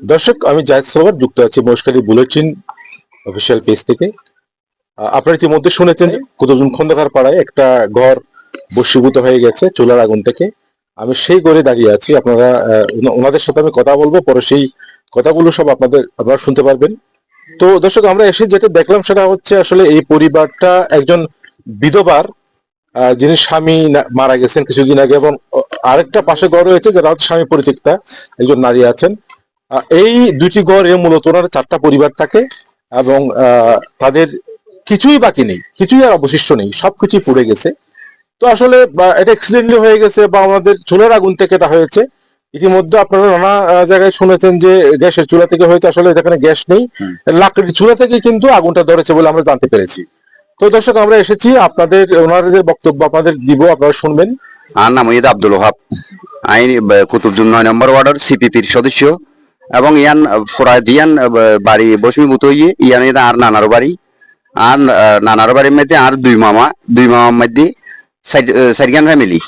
দর্শক, আমি জায়দ সরোয়ার যুক্ত আছি মহেশখালী বুলেটিন অফিসিয়াল পেজ থেকে। আপনারা ইতিমধ্যে শুনেছেন কুতুবুদ্দিন খন্দকার পাড়ায় একটা ঘর বসীভূত হয়ে গেছে চুলার আগুন থেকে। আমি সেই ঘরে দাঁড়িয়ে আছি। আপনারা ওনাদের সাথে আমি কথা বলব, পরে সেই কথাগুলো সব আপনাদের, আপনারা শুনতে পারবেন। তো দর্শক, আমরা এসে যেটা দেখলাম সেটা হচ্ছে আসলে এই পরিবারটা একজন বিধবার যিনি স্বামী মারা গেছেন কিছুদিন আগে এবং আরেকটা পাশে ঘর রয়েছে যারা হচ্ছে স্বামী পরিত্যক্তা একজন নারী আছেন। এই দুটি ঘরে মূলত ওনার চারটা পরিবার থাকে এবং তাদের কিছুই বাকি নেই কিছুই আর অবশিষ্ট নেই সবকিছুই পুড়ে গেছে। তো আসলে এটা অ্যাক্সিডেন্টলি হয়ে গেছে বা আমাদের চুলার আগুন থেকে এটা হয়েছে। ইতিমধ্যে আপনারা নানা জায়গায় শুনেছেন যে গ্যাসের চুলা থেকে হয়েছে আসলে এখানে গ্যাস নেই। লাকড়ির চুলা থেকে কিন্তু আগুনটা ধরেছে বলে আমরা জানতে পেরেছি। তো দর্শক আমরা এসেছি আপনাদের ওনাদের বক্তব্য আপনাদের দিব আপনারা শুনবেন। আর নাম আব্দুল ওহাব। আইন কুতুবজুম নয় নম্বর ওয়ার্ডের সিপিপির সদস্য। এবং ইয়ান আহ, বাড়ি বসমীভূত হইয়ে ইয়ান আর নানার বাড়ি। আর নানার বাড়ির মধ্যে আর দুই মামা দুই মামার মধ্যে সাইরগান ফ্যামিলি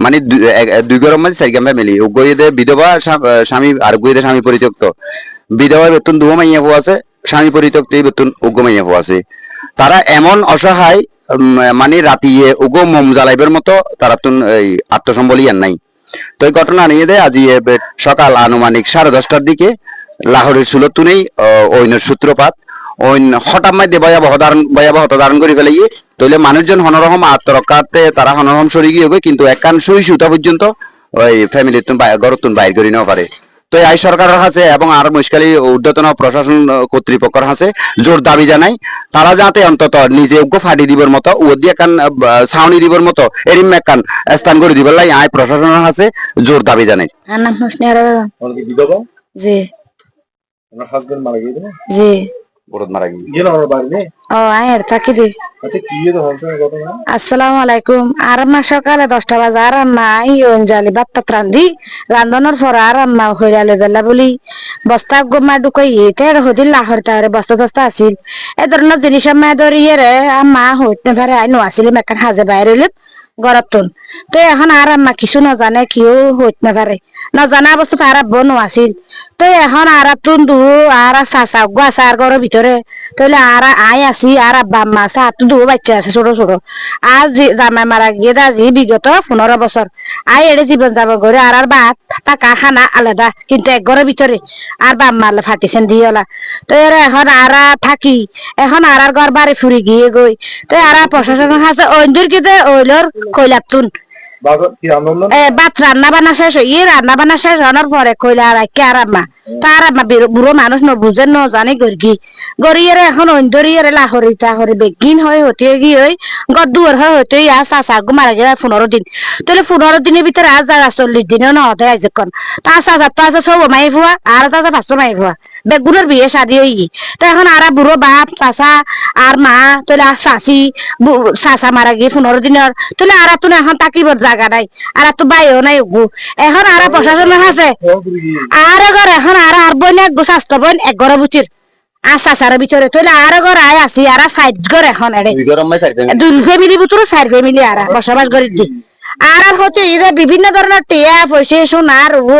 মানে দুই- ঘরের মধ্যে সাইরগান ফ্যামিলি গইয়ে বিধবা স্বামী আর গইয়ে স্বামী পরিত্যক্ত। বিধবা বেতন দুহ মাইয়া হওয়া আছে স্বামী পরিত্যক্ত বেতন উগ্র মাইয়া হওয়া আছে। তারা এমন অসহায় মানে রাতিয়ে উগো মোম জ্বালাইবের মতো তারা তুন এই আত্মসম্বল ইয়ান নাই। তো এই ঘটনা নিয়ে দেয় আজ বে- সকাল আনুমানিক সাড়ে দশটার দিকে লাহোরের সুলতুনেই ঐনের সূত্রপাত, ঐন হঠাৎ মাইতে ভয়াবহ ধারণ ভয়াবহতা ধারণ করে ফেলে গিয়ে, তৈলে মানুষজন হনরহম আত্মরক্ষার্থে তারা হনরহম সরি গিয়ে কিন্তু একান সই সুতা পর্যন্ত ওই ফ্যামিলির তুন ঘর বাইর করি নেওয়া পারে। তো এই সরকারের কাছে এবং আর মুশকালি ঊর্ধ্বতন প্রশাসন কর্তৃপক্ষের কাছে জোর দাবি জানাই তারা যাতে অন্তত নিজে উগ্র ফাটি দিবার মতো ওদি একান ছাউনি দিবার মতো এরিম একান স্থান করে দিবার লাই আয় প্রশাসনের কাছে জোর দাবি জানাই। জি। হাজবেন্ড মারা গিয়েছে জি। বরদ মারা গিয়ে গিয়ে আমার বাড়ি ও আয়ের থাকি দি। আচ্ছা আসসালামু আলাইকুম। আর মা সকালে দশটা বাজে আর মা ইয়ন জালি বাত্তা রান্ধি রান্ধনের পর আর মা হইরালে বেলা বলি। বস্তা গোমা ঢুকাই ইতে হদিন লাহর তাহরে বস্তা দস্তা আসিল এ ধরনের জিনিস মা ধরিয়ে রে মা হইতে পারে আই নোয়াছিলি মেকান হাজে বাইরে হইলে গরত তো এখন আর আম্মা কিছু নজানে কেউ হইতে পারে নজানা বস্তু তার আব্ব নোয়াছিল তো এখন আর তুন দু আর চাচা গো আছে আর ঘরের ভিতরে তাহলে আর আই আছি আর আব্বা, আম্মা আছে আর দু বাচ্চা আছে ছোট ছোট আর যে জামাই মারা গিয়ে আজি বিগত পনেরো বছর আই এড়ে জীবন যাব ঘরে আর আর বাত টাকা খানা আলাদা, কিন্তু এক ঘরের ভিতরে আর বাপ মারলে ফাটিছেন দিয়েলা তো এর এখন আর থাকি, এখন আর আর ঘর বাড়ি ফুরি গিয়ে গই তো আর প্রশাসনের কাছে ওইন্দুর কিতে ওইলোর কইলাতুন বাবা কি আনন্দ? এ বাত রান্না বান্না শেষ হই রান্না বান্না শেষ হওয়ার পরে কইলা আর কে আর আম্মা তার আম্মা বেরো- বুড়ো মানুষ ন বুঝেন ন জানে গর্গি। গড়িয়ে এখন অন্দরিয়ে লাহরি তাহরি বেগিন হয় হতে গিয়ে ওই গদ দুয়ার হয় হতে আর চাচা গো মারা গেলে পনেরো দিন। তাহলে পনেরো দিনের ভিতরে আজ যা চল্লিশ দিনও ন হতে আজক্ষণ তার চাচা তো আছে সব মাই ফুয়া আর তো আছে পাঁচশো মাই ফুয়া বেগুনের বিয়ে শাদি হই তো এখন আর বুড়ো বাপ চাচা আর মা আর চাচি চাচা মারা গিয়ে পনেরো দিনের তাহলে আর তো এখন তাকিবার জায়গা নাই আর তো বাইও নাই উগু এখন আর প্রশাসনের আছে আর ঘর এখন আর আর বোন এক গো স্বাস্থ্য বোন এক ঘরের বুটির আর চাচার ভিতরে তাহলে আর ঘর আয় আছি আর সাইড ঘর এখন এড়ে দুই সাইড ফ্যামিলি ভিতরে চার ফ্যামিলি আর বসবাস করি দি আর হচ্ছে এই যে বিভিন্ন ধরনের টিয়া, পয়সা সোনার ও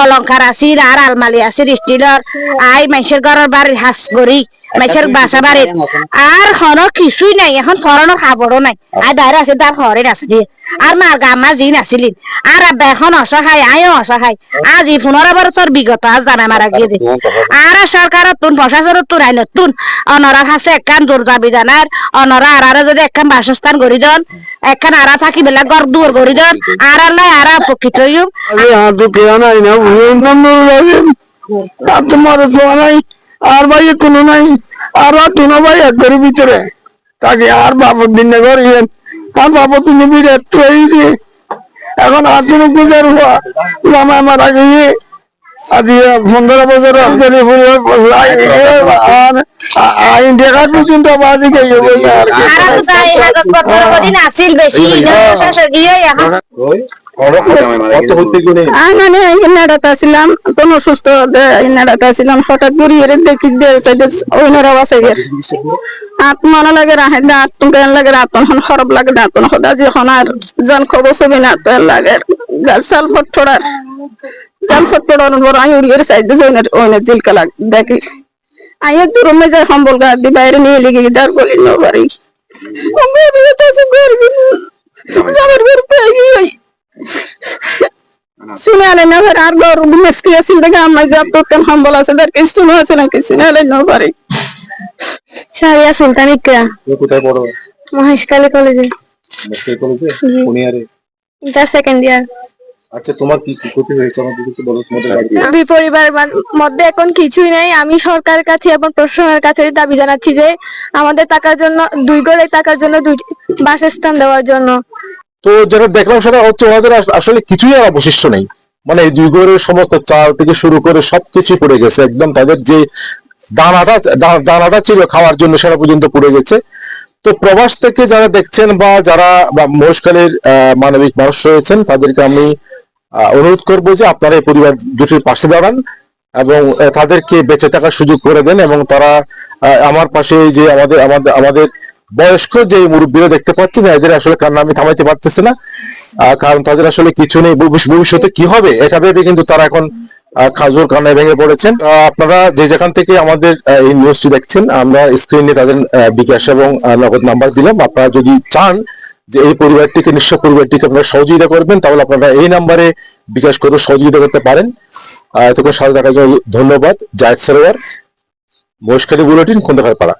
অলংকার আছিল আর আলমারি আছিল স্টিলের। আই মাইসের ঘরের বাড়ির হাঁস গড়ি মাইসের বাসা বাড়ির আর হন কিছুই নাই এখন ফরনের খাবারও নাই। আর বাইরে আছে তার আছে দিয়ে। আর মার গামা জি নাছিলেন আর আব্বা এখন অসহায় আয়ও অসহায়। আজ এই পনেরো বছর বিগত আজ জানা মারা গিয়ে দি। আর সরকারের তুন প্রশাসনের তুন আইন তুন। অনরার হাসে একখান দূর দাবি জানার অনরা আর আর যদি একখান বাসস্থান গড়ি দেন একখান আরা থাকি বেলা ঘর দুয়ার গড়ি দেন আর আর নাই আর উপকৃত হইম আর কেউ নাই না তোমার তো নাই। আর ভাই কোনো নাই। আর কোনো ভাই এক ঘরের ভিতরে। তাকে আর বাবর দিন না করিয়েন আর বাবর তুমি বিরাট তৈরি দিয়ে এখন আর তুমি গুজার হওয়া। জামা মারা গিয়ে আজি পনেরো বছর দেখার পর্যন্ত বাজি গিয়ে আর কি। আর তো তাই কাগজপত্র কদিন আছিল বেশি হয়ে গিয়ে এখন কত হইতে গুনে আমি মানে ইনাডাতে ছিলাম তো অসুস্থ ইনাডাতে ছিলাম হঠাৎ করে দেখি ওইনারা বাসে গেছে। হাত মনে লাগে রাহে দাঁত তুমি লাগে রাত তখন খরব লাগে দাঁত সদা যে হনার জন খবর ছবি না তো লাগে। গাছ সাল ফটফড়ার জান ফটফট বড় আমি উড়ি সাইড দিয়ে ওইনের ওইনের জিলকা লাগ দেখি। আমি একটু রুমে যাই সম্বল গাছ দিয়ে বাইরে নিয়ে লেগে যার বলি নো বাড়ি যাবার ঘর পেয়ে গিয়ে সারিয়া সুলতান ইকরা কোথায় পড়ো মহেশকালী কলেজে। মেডিকেল কলেজে? কোন ইয়ারে? ইন্টার সেকেন্ড ইয়ার আচ্ছা তোমার কি কি ক্ষতি হয়েছে? আমাদের একটু বলো তোমাদের আমি পরিবারের মধ্যে এখন কিছুই নেই। আমি সরকারের কাছে এবং প্রশাসনের কাছে দাবি জানাচ্ছি যে আমাদের টাকার জন্য দুই গড়ে টাকার জন্য দুই বাসস্থান দেওয়ার জন্য। তো যেটা দেখলাম সেটা হচ্ছে ওনাদের আসলে কিছুই আর অবশিষ্ট নেই। মানে এই দুই ঘরের সমস্ত চাল থেকে শুরু করে সবকিছু পড়ে গেছে। একদম তাদের যে দানাটা দানাটা ছিল খাওয়ার জন্য সেটা পর্যন্ত পড়ে গেছে। তো প্রবাস থেকে যারা দেখছেন বা যারা মহেশখালীর মানবিক মানুষ রয়েছেন, তাদেরকে আমি অনুরোধ করব যে আপনারা এই পরিবার দুটির পাশে দাঁড়ান এবং তাদেরকে বেঁচে থাকার সুযোগ করে দেন এবং তারা আমার পাশে যে আমাদের আমাদের আমাদের বয়স্ক যে মুরব্বীরা দেখতে পাচ্ছি না, এদের আসলে কান্না আমি থামাইতে পারতেছি না। কারণ তাদের আসলে কিছু নেই ভবিষ্য- ভবিষ্যতে কি হবে এটা ভেবে কিন্তু তারা এখন খাজুর কান্নায় ভেঙে পড়েছেন। আপনারা যে যেখান থেকে আমাদের এই নিউজটি দেখছেন, আমরা স্ক্রিনে তাদের বিকাশ এবং নগদ নাম্বার দিলাম। আপনারা যদি চান যে এই পরিবারটিকে, নিঃস্ব পরিবারটিকে আপনারা সহযোগিতা করবেন, তাহলে আপনারা এই নাম্বারে বিকাশ করে সহযোগিতা করতে পারেন। এতক্ষণ সাথে থাকার জন্য ধন্যবাদ। জায়দ সরোয়ার মহেশখালী বুলেটিন খন্দকার পাড়া